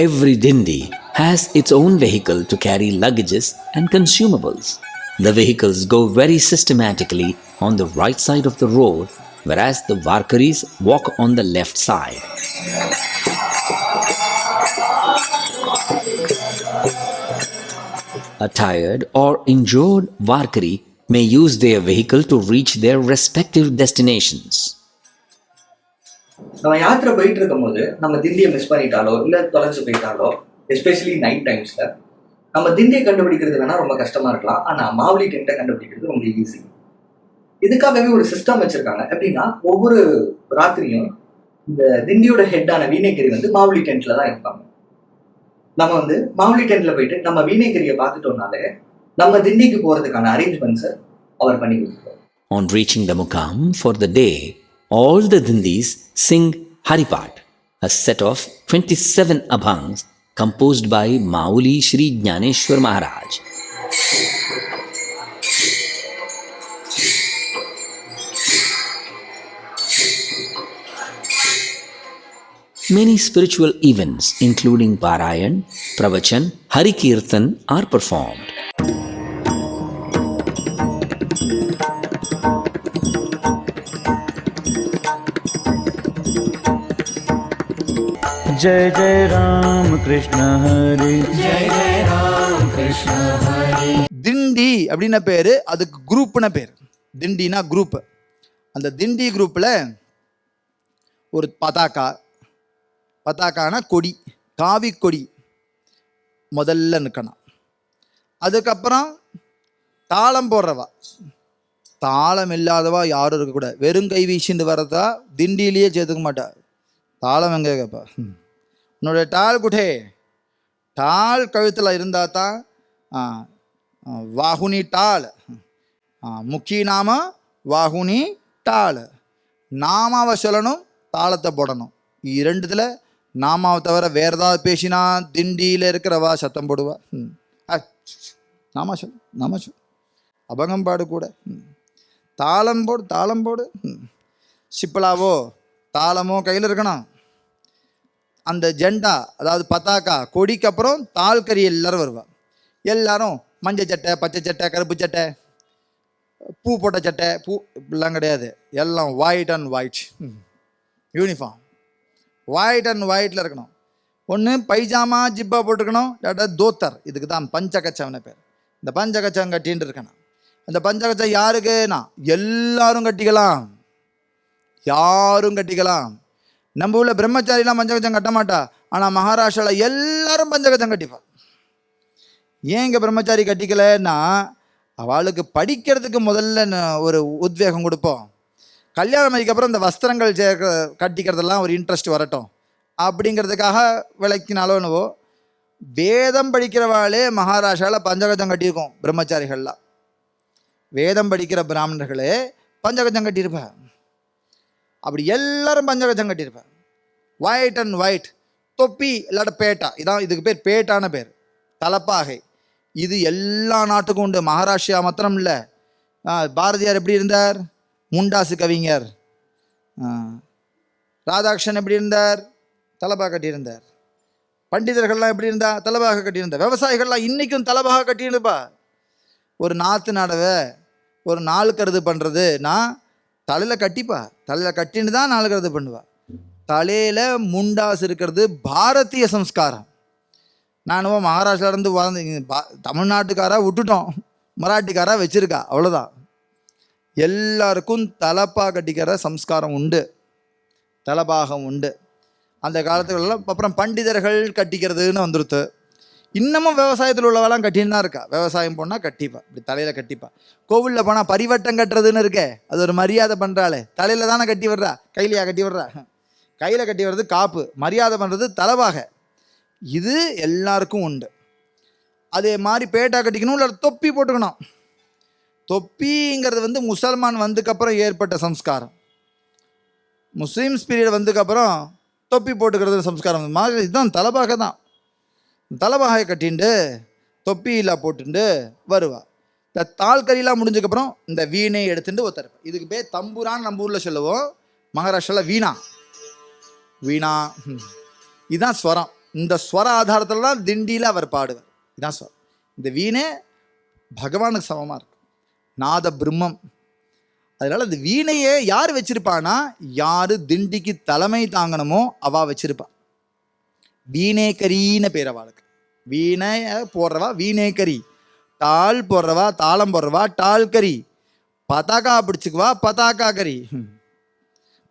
Every dindi has its own vehicle to carry luggages and consumables. The vehicles go very systematically on the right side of the road, whereas the Varkaris walk on the left side. A tired or injured Varkari may use their vehicle to reach their respective destinations. நம்ம யாத்திரை போயிட்டு இருக்கும்போது நம்ம திண்டியை miss பண்ணிட்டாலோ இல்லை தொலைஞ்சு போயிட்டாலோ especially night டைம்ஸில் நம்ம திண்டியை கண்டுபிடிக்கிறது வேணா ரொம்ப கஷ்டமா இருக்கலாம். ஆனால் மாவுலி டென்ட்டை கண்டுபிடிக்கிறது ரொம்ப ஈஸி இதுக்காகவே ஒரு சிஸ்டம் வச்சுருக்காங்க. எப்படின்னா ஒவ்வொரு ராத்திரியும் இந்த திண்டியோட ஹெட்டான வீணைக்கறி வந்து மாவுலி டென்ட்ல தான் இருப்பாங்க. நம்ம வந்து மாவுலி டென்ட்ல போயிட்டு நம்ம வீணைக்கரியை பார்த்துட்டோம்னாலே நம்ம திண்டிக்கு போகிறதுக்கான அரேஞ்ச்மெண்ட்ஸை அவர் பண்ணி கொடுத்துருவோம் On reaching the Mukam for the day, all the Dindis sing Haripat, a set of 27 abhangs composed by Mauli Shri Jnaneshwar Maharaj. Many spiritual events, including Parayan, Pravachan, Hari Kirtan, are performed. जय जय राम कृष्ण हरे திண்டி அப்படின்ன பேர் அதுக்கு குரூப்னு பேர் திண்டினா group அந்த திண்டி குரூப்பில் ஒரு பதாக்கா பதாக்கானா கொடி காவி கொடி முதல்ல நிற்கணும் அதுக்கப்புறம் தாளம் போடுறவா தாளம் இல்லாதவா யாரும் இருக்கக்கூடாது வெறும் கை வீசிட்டு வரதா திண்டியிலேயே சேர்த்துக்க மாட்டா தாளம் எங்கே கேட்பா என்னுடைய டால் குடே. டால் கழுத்தில் இருந்தால் தான் வாகுனி டால். முக்கிய முக்கி நாம வாகுனி டால். நாமாவை சொல்லணும் தாளத்தை போடணும். இரண்டுத்தில் நாமாவை தவிர வேறு ஏதாவது பேசினா திண்டியில் இருக்கிறவா சத்தம் போடுவா. ம். ஆ, நாமா சொல் நாமா சொல். அபங்கம் பாடு கூட. தாளம் போடு தாளம் போடு. சிப்பலாவோ தாளமோ கையில் இருக்கணும். அந்த ஜெண்டா அதாவது பதாக்கா கொடிக்கு அப்புறம் தாழ்கறி எல்லாரும் வருவா. எல்லாரும் மஞ்சள் சட்டை பச்சை சட்டை கருப்பு சட்டை பூ போட்ட சட்டை பூ இப்படிலாம் கிடையாது. எல்லாம் white and white uniform white and ஒயிட்டில் இருக்கணும். ஒன்று பைஜாமா ஜிப்பா போட்டிருக்கணும் இல்லாட்டா தோத்தர். இதுக்கு தான் பஞ்சகச்சவன பேர். இந்த பஞ்சகச்சம் கட்டின்னு இருக்கணும். அந்த பஞ்சகச்சம் யாருக்குன்னா? எல்லாரும் கட்டிக்கலாம். யாரும் கட்டிக்கலாம். நம்ம ஊரில் பிரம்மச்சாரிலாம் பஞ்சகச்சம் கட்ட மாட்டா. ஆனால் மகாராஷ்டிராவில் எல்லாரும் பஞ்சகச்சம் கட்டிப்பா. ஏன் இங்கே பிரம்மச்சாரி கட்டிக்கலைன்னா அவளுக்கு படிக்கிறதுக்கு முதல்ல ஒரு உத்வேகம் கொடுப்போம். கல்யாணம் அதுக்கப்புறம் இந்த வஸ்திரங்கள் சேர்க்க கட்டிக்கிறதெல்லாம் ஒரு இன்ட்ரெஸ்ட் வரட்டும். அப்படிங்கிறதுக்காக விளக்கினாலோ என்னவோ வேதம் படிக்கிறவாளே மகாராஷ்டிராவில் பஞ்சகஜம் கட்டியிருக்கோம் பிரம்மச்சாரிகள்லாம். வேதம் படிக்கிற பிராமணர்களே பஞ்சகஜம் கட்டியிருப்பா அப்படி எல்லாரும் பஞ்சகஜம் கட்டியிருப்பா ஒயிட் அண்ட் ஒயிட் தொப்பி இல்லாட்ட பேட்டா. இதான் இதுக்கு பேர் பேட்டான பேர். தலப்பாகை. இது எல்லா நாட்டுக்கும் உண்டு. மகாராஷ்டிரா மாத்திரம் இல்லை. பாரதியார் எப்படி இருந்தார்? முண்டாசு கவிஞர். ராதாகிருஷ்ணன் எப்படி இருந்தார்? தலபா கட்டியிருந்தார். பண்டிதர்கள்லாம் எப்படி இருந்தா? தலபாக கட்டியிருந்தார். விவசாயிகள்லாம் இன்றைக்கும் தலபாக கட்டியிருப்பா ஒரு நாற்று நடவை ஒரு நாள் கருது பண்ணுறதுனா தலையில் கட்டிப்பா. தலையில் கட்டின்னு தான் நாளுகிறது பண்ணுவா. தலையில் முண்டாசு இருக்கிறது பாரதிய சம்ஸ்காரம். நானும் மகாராஷ்டிராலேருந்து வளர்ந்து தமிழ்நாட்டுக்காராக பா விட்டுட்டோம். மராட்டிக்காராக வச்சுருக்கா. அவ்வளோதான் எல்லாருக்கும் தலப்பா கட்டிக்கிற சம்ஸ்காரம் உண்டு. தலபாகம் உண்டு. அந்த காலத்துலலாம் அப்புறம் பண்டிதர்கள் கட்டிக்கிறதுன்னு வந்துருத்து. இன்னமும் விவசாயத்தில் உள்ளவெல்லாம் கட்டின்னு தான் இருக்கா? விவசாயம் போனால் கட்டிப்பா. இப்படி தலையில் கட்டிப்பா. கோவிலில் போனால் பரிவட்டம் கட்டுறதுன்னு இருக்கே. அது ஒரு மரியாதை பண்ணுறாளே தலையில் தானே கட்டி வர்றா கையிலையா கட்டி வர்றா கையில் கட்டி வர்றது காப்பு. மரியாதை பண்ணுறது தலைவாக. இது எல்லாருக்கும் உண்டு. அதே மாதிரி பேட்டா கட்டிக்கணும் இல்லை தொப்பி போட்டுக்கணும். தொப்பிங்கிறது வந்து முசல்மான் வந்ததுக்கப்புறம் ஏற்பட்ட சம்ஸ்காரம். முஸ்லீம்ஸ் பீரியட் வந்ததுக்கப்புறம் தொப்பி போட்டுக்கிறது சம்ஸ்காரம். இதுதான் தலைபாக தான். தலைவாகை கட்டிண்டு தொப்பியில போட்டுண்டு வருவா. இந்த தாழ்கறிலாம் முடிஞ்சதுக்கப்புறம் இந்த வீணை எடுத்துட்டு ஒருத்தர் இதுக்கு பேர் தம்புரான்னு நம்ம ஊரில் சொல்லுவோம். மகாராஷ்டிராவில் வீணா. வீணா. ம். இதுதான் ஸ்வரம். இந்த ஸ்வர ஆதாரத்தில் தான் திண்டியில் அவர் பாடுவார். இதான் ஸ்வரம். இந்த வீணே பகவானுக்கு சமமாக இருக்கும். நாத பிரம்மம். அதனால் இந்த வீணையை யார் வச்சுருப்பான்னா யார் திண்டிக்கு தலைமை தாங்கணுமோ அவா வச்சுருப்பாள் வீணேக்கரின்னு பேர் அவளுக்கு. வீணைய போடுறவா வீணேக்கரி டால் போடுறவா தாளம் போடுறவா டால் கறி பதாக்கா பிடிச்சிக்குவா பதாக்கா கறி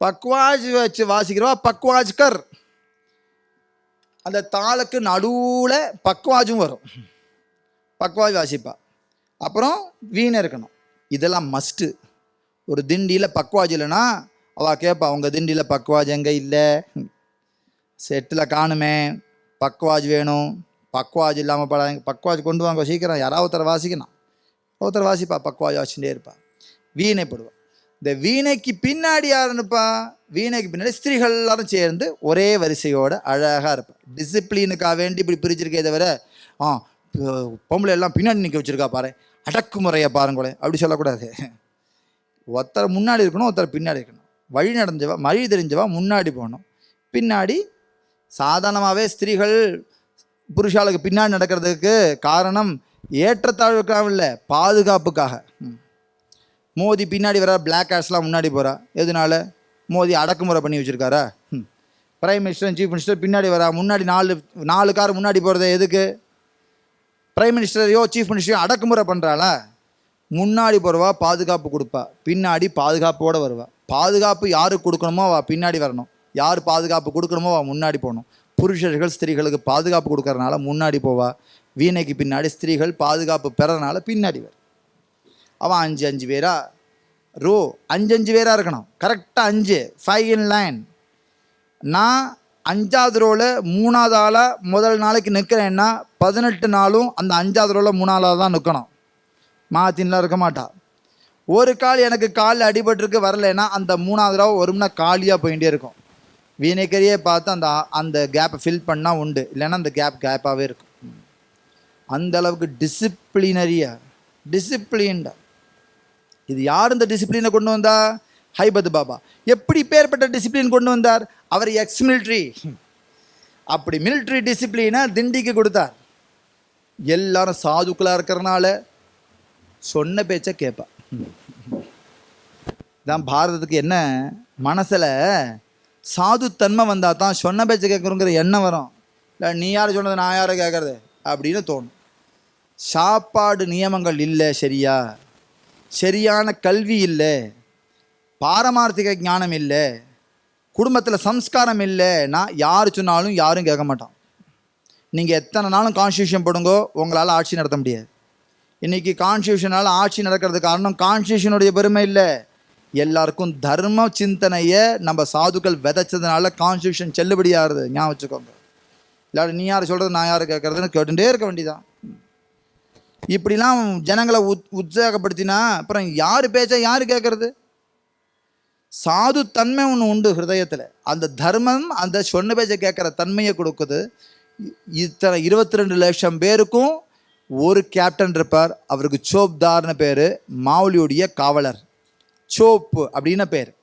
பக்வாஜ் வச்சு வாசிக்கிறவா பக்வாஜ் கர் அந்த தாளுக்கு நடுவில் பக்வாஜும் வரும். பக்வாஜ் வாசிப்பா. அப்புறம் வீணை இருக்கணும். இதெல்லாம் மஸ்ட்டு ஒரு திண்டியில் பக்வாஜ் இல்லைன்னா அவள் கேட்பா உங்கள் திண்டியில் பக்வாஜ் எங்கே இல்லை? செட்டில் காணுமே. பக்வாஜ் வேணும். பக்வாஜ் இல்லாமல் பட பக்வாஜ் கொண்டு வாங்க சீக்கிரம். யாராவது ஒருத்தர் வாசிக்கணும். ஒருத்தர் வாசிப்பா பக்வாஜ் வாசிச்சுட்டே இருப்பா. வீணை போடுவா. இந்த வீணைக்கு பின்னாடி யாருன்னுப்பா வீணைக்கு பின்னாடி ஸ்திரீகள் எல்லாரும் சேர்ந்து ஒரே வரிசையோடு அழகாக இருப்பா. டிசிப்ளினுக்காக வேண்டி இப்படி பிரிச்சிருக்கே தவிர ஆ பொம்பளை எல்லாம் பின்னாடி நிற்க வச்சிருக்கா பாரு. அடக்குமுறையை பாருங்களேன் அப்படி சொல்லக்கூடாது. ஒருத்தர் முன்னாடி இருக்கணும் ஒருத்தர் பின்னாடி இருக்கணும். வழி நடந்தவா வழி தெரிஞ்சவா முன்னாடி போகணும். பின்னாடி சாதாரணமாகவே ஸ்திரீகள் புருஷாளுக்கு பின்னாடி நடக்கிறதுக்கு காரணம் ஏற்றத்தாழ்வுக்காக இல்லை பாதுகாப்புக்காக. ம். மோதி பின்னாடி வர பிளாக் ஹேர்ஸ்லாம் முன்னாடி போகிறா எதனால? மோதி அடக்குமுறை பண்ணி வச்சுருக்காரா? பிரைம் மினிஸ்டர் சீஃப் மினிஸ்டர் பின்னாடி வரா. முன்னாடி நாலு நாலு கார் முன்னாடி போகிறது எதுக்கு? பிரைம் மினிஸ்டரையோ சீஃப் மினிஸ்டரையோ அடக்குமுறை பண்ணுறாளா முன்னாடி போகிறவா பாதுகாப்பு கொடுப்பா. பின்னாடி பாதுகாப்போடு வருவா. பாதுகாப்பு யாருக்கு கொடுக்கணுமோ அவள் பின்னாடி வரணும். யார் பாதுகாப்பு கொடுக்கணுமோ அவள் முன்னாடி போகணும். புருஷர்கள் ஸ்திரீகளுக்கு பாதுகாப்பு கொடுக்கறனால முன்னாடி போவா. வீணைக்கு பின்னாடி ஸ்திரீகள் பாதுகாப்பு பெறனால பின்னாடி வரும் அவன் அஞ்சு அஞ்சு பேரா? ரோ அஞ்சு அஞ்சு பேராக இருக்கணும். கரெக்டாக அஞ்சு. ஃபைவ் இன் லைன் நான் அஞ்சாவது ரோவில் மூணாவது ஆளாக முதல் நாளைக்கு நிற்கிறேன்னா பதினெட்டு நாளும் அந்த அஞ்சாவது ரோவில் மூணாவது தான் நிற்கணும். மாத்தின்லாம் இருக்க மாட்டா. ஒரு கால் எனக்கு காலில் அடிபட்டிருக்கு வரலைன்னா அந்த மூணாவது ரூபா ஒரு மணி காலியாக போயிட்டே இருக்கும். வீணைக்கரியே பார்த்து அந்த அந்த கேப்பை ஃபில் பண்ணால் உண்டு. இல்லைன்னா அந்த கேப் கேப்பாகவே இருக்கும். அந்த அளவுக்கு டிசிப்ளினரியா டிசிப்ளின்டா இது யார் இந்த டிசிப்ளினை கொண்டு வந்தா? ஹைபத் பாபா. எப்படி பேர்பட்ட டிசிப்ளின் கொண்டு வந்தார்? அவர் எக்ஸ் மிலிட்ரி அப்படி மிலிட்ரி டிசிப்ளினை திண்டிக்கு கொடுத்தார். எல்லாரும் சாதுக்களாக இருக்கிறனால சொன்ன பேச்சை கேட்பா தான் பாரதத்துக்கு என்ன? மனசில் சாதுத்தன்மை வந்தால் தான் சொன்ன பேச்சை கேட்குறோங்கிற எண்ணம் வரும். இல்லை நீ யார் சொன்னது நான் யாரை கேட்குறது? அப்படின்னு தோணும். சாப்பாடு நியமங்கள் இல்லை சரியா? சரியான கல்வி இல்லை. பாரமார்த்திக ஞானம் இல்லை. குடும்பத்தில் சம்ஸ்காரம் இல்லைன்னா யார் சொன்னாலும் யாரும் கேட்க மாட்டான். நீங்கள் எத்தனை நாளும் கான்ஸ்டியூஷன் போடுங்கோ உங்களால் ஆட்சி நடத்த முடியாது. இன்றைக்கி கான்ஸ்டியூஷனால் ஆட்சி நடக்கிறதுக்கு காரணம் கான்ஸ்டியூஷனுடைய பெருமை இல்லை. எல்லாருக்கும் தர்ம சிந்தனையை நம்ம சாதுக்கள் விதைச்சதுனால கான்ஸ்டியூஷன் செல்லுபடியாகிறது ஞாபகம் வச்சுக்கோங்க. இல்லாட்டி நீ யார் சொல்கிறது நான் யார் கேட்குறதுன்னு கேட்டுகிட்டே இருக்க வேண்டியதான் இப்படிலாம் ஜனங்களை உத் உற்சாகப்படுத்தினா அப்புறம் யார் பேச்சா யார் கேட்குறது சாது தன்மை ஒன்று உண்டு ஹிருதயத்தில். அந்த தர்மம் அந்த சொன்ன பேச்சை கேட்குற தன்மையை கொடுக்குது. இத்தனை இருபத்தி ரெண்டு லட்சம் பேருக்கும் ஒரு கேப்டன் இருப்பார். அவருக்கு சோப்தார்னு பேர் மாவுலியுடைய காவலர். சோப்பு அப்படின்னு பேர்.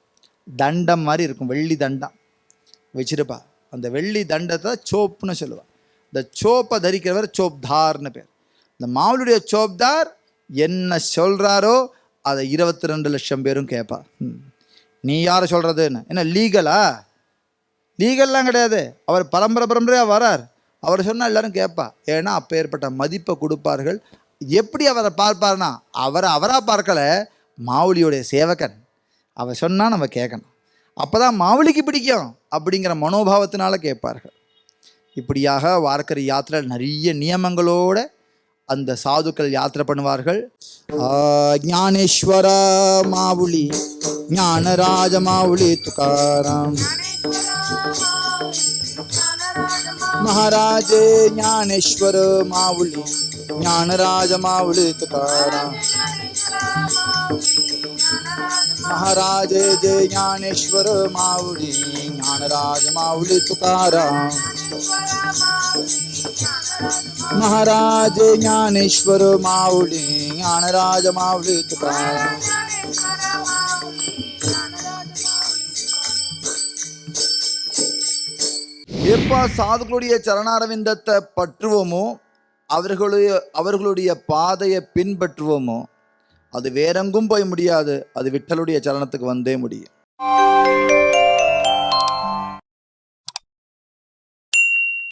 தண்டம் மாதிரி இருக்கும் வெள்ளி தண்டம். வச்சிருப்பா. அந்த வெள்ளி தண்டத்தை சோப்புன்னு சொல்லுவாள் இந்த சோப்பை தரிக்கிறவர் சோப்தார்னு பேர். இந்த மாவுளுடைய சோப்தார் என்ன சொல்கிறாரோ அதை இருபத்தி ரெண்டு லட்சம் பேரும் கேட்பா. ம். நீ யாரை சொல்கிறதுன்னு என்ன லீகலா? லீகல்லாம் கிடையாது. அவர் பரம்பரை பரம்பரையாக வரார். அவர் சொன்னால் எல்லாரும் கேட்பா. ஏன்னா அப்போ ஏற்பட்ட மதிப்பை கொடுப்பார்கள். எப்படி அவரை பார்ப்பார்னா அவரை அவராக பார்க்கல. மாவுளியோடைய சேவகன். அவன் சொன்னால் நம்ம கேட்கணும் அப்போ தான் மாவுளிக்கு பிடிக்கும் அப்படிங்கிற மனோபாவத்தினால கேட்பார்கள். இப்படியாக வார்க்கரி யாத்திரை நிறைய நியமங்களோட அந்த சாதுக்கள் யாத்திரை பண்ணுவார்கள். ஞானேஸ்வர மாவுளி ஞானராஜ மாவுளி துக்காராம். மகாராஜே ஞானேஸ்வர மாவுளி ஞானராஜ மாவுளி துக்காராம். महाराज जय ज्ञानेश्वर माऊली ज्ञानराज माऊली तुकाराम महाराज ज्ञानेश्वर माऊली ज्ञानराज माऊली तुकाराम எப்போ சாதுக்களுடைய சரணாரவிந்தத்தை பற்றுவோமோ அவர்களுடைய அவர்களுடைய பாதையை பின்பற்றுவோமோ அது வேறெங்கும் போய் முடியாது. அது விட்டலுடைய சலனத்துக்கு வந்தே முடியும்.